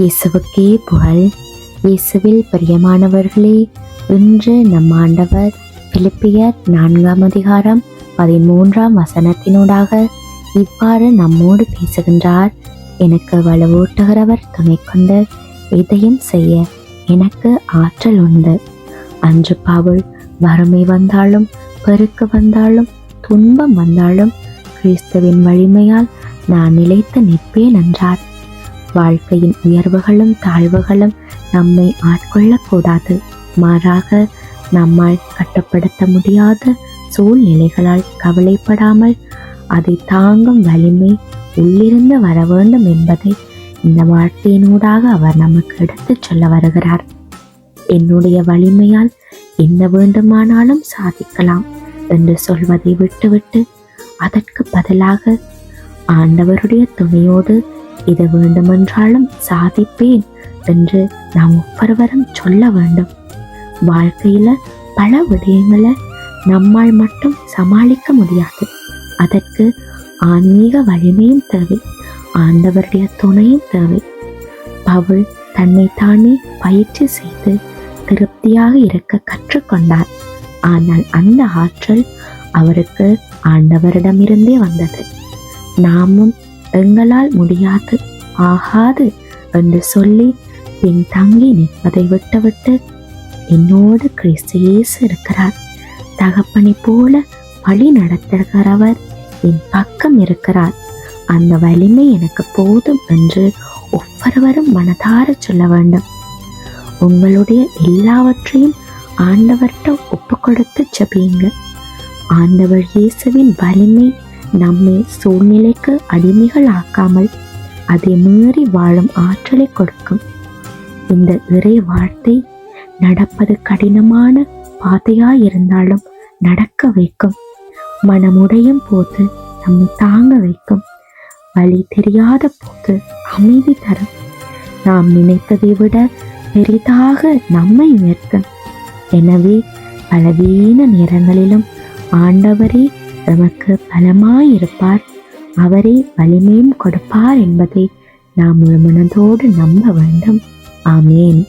இயேசுவுக்கே புகழ். இயேசுவில் பிரியமானவர்களே இன்று நம் ஆண்டவர் பிலிப்பியர் நான்காம் அதிகாரம் பதிமூன்றாம் வசனத்தினூடாக இவ்வாறு நம்மோடு பேசுகின்றார். எனக்கு வலுவூட்டுகிறவர் துணை கொண்டு எதையும் செய்ய எனக்கு ஆற்றல் உண்டு. அன்று பவுல் வறுமை வந்தாலும் பெருக்கு வந்தாலும் துன்பம் வந்தாலும் கிறிஸ்துவின் வலிமையால் நான் நிலைத்து நிற்பேன் என்றார். வாழ்க்கையின் உயர்வுகளும் தாழ்வுகளும் நம்மை ஆட்கொள்ளக்கூடாது. மாறாக நம்மால் கட்டுப்படுத்த முடியாத சூழ்நிலைகளால் கவலைப்படாமல் அதை தாங்கும் வலிமை உள்ளிருந்து வர வேண்டும் என்பதை இந்த வார்த்தையினூடாக அவர் நமக்கு எடுத்துச் சொல்ல வருகிறார். என்னுடைய வலிமையால் என்ன வேண்டுமானாலும் சாதிக்கலாம் என்று சொல்வதை விட்டுவிட்டு அதற்கு பதிலாக ஆண்டவருடைய துணையோடு இது வேண்டுமென்றாலும் சாதிப்பேன் என்று நாம் ஒவ்வொருவரும் சொல்ல வேண்டும். வாழ்க்கையில பல விடயங்களை நம்மால் மட்டும் சமாளிக்க முடியாது. அதற்கு ஆன்மீக வலிமையும் தேவை ஆண்டவருடைய துணையும் தேவை. பவுல் தன்னை தானே பயிற்சி செய்து திருப்தியாக இருக்க கற்றுக்கொண்டார். ஆனால் அந்த ஆற்றல் அவருக்கு ஆண்டவரிடமிருந்தே வந்தது. நாமும் எங்களால் முடியாது ஆகாது என்று சொல்லி பின் தங்கி நிற்பதை விட்டுவிட்டு என்னோடு கிறிஸ்து இயேசு இருக்கிறார். தகப்பனை போல வழி நடத்துகிறவர் என் பக்கம் இருக்கிறார். அந்த வலிமை எனக்கு போதும் என்று ஒவ்வொருவரும் மனதார சொல்ல வேண்டும். உங்களுடைய எல்லாவற்றையும் ஆண்டவர்கிட்ட ஒப்பு கொடுத்து செபியுங்க ஆண்டவர் இயேசுவின் வலிமை நம்மை சூழ்நிலைக்கு அடிமைகள் ஆக்காமல் அதை மீறி வாழும் ஆற்றலை கொடுக்கும். இந்த இறை வார்த்தை நடப்பது கடினமான பாதையாய் இருந்தாலும் நடக்க வைக்கும். மனமுடையும் போது நம்மை தாங்க வைக்கும். வழி தெரியாத போது அமைதி தரும். நாம் நினைத்ததை விட பெரிதாக நம்மை உயர்த்தும். எனவே பலவீன நேரங்களிலும் ஆண்டவரே நமக்கு பலமாயிருப்பார். அவரே வலிமையும் கொடுப்பார் என்பதை நாம் ஒரு மனதோடு நம்ப வேண்டும். ஆமேன்.